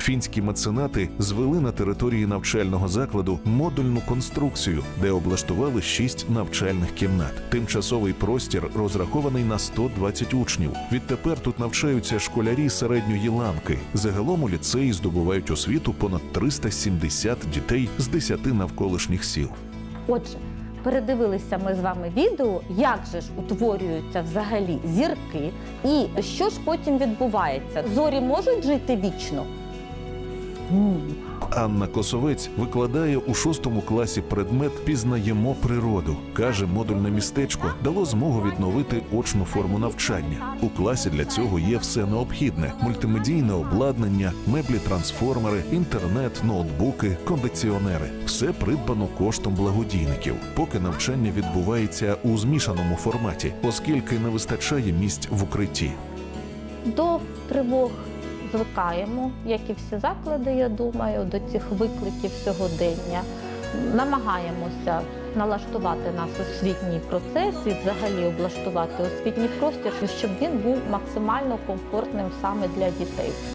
Фінські меценати звели на території навчального закладу модульну конструкцію, де облаштували шість навчальних кімнат. Тимчасовий простір розрахований на 120 учнів. Відтепер тут навчаються школярі середньої ланки. Загалом у ліцеї здобувають освіту понад 370 дітей з 10 навколишніх сіл. Отже, передивилися ми з вами відео, як же ж утворюються взагалі зірки, і що ж потім відбувається. Зорі можуть жити вічно? Анна Косовець викладає у шостому класі предмет Пізнаємо природу. каже, модульне містечко дало змогу відновити очну форму навчання. У класі для цього є все необхідне: мультимедійне обладнання, меблі, трансформери, інтернет, ноутбуки, кондиціонери. Все придбано коштом благодійників. Поки навчання відбувається у змішаному форматі, оскільки не вистачає місць в укритті. До тривог звикаємо, як і всі заклади, я думаю, до цих викликів сьогодення. Намагаємося налаштувати нас освітній процес і взагалі облаштувати освітній простір, щоб він був максимально комфортним саме для дітей.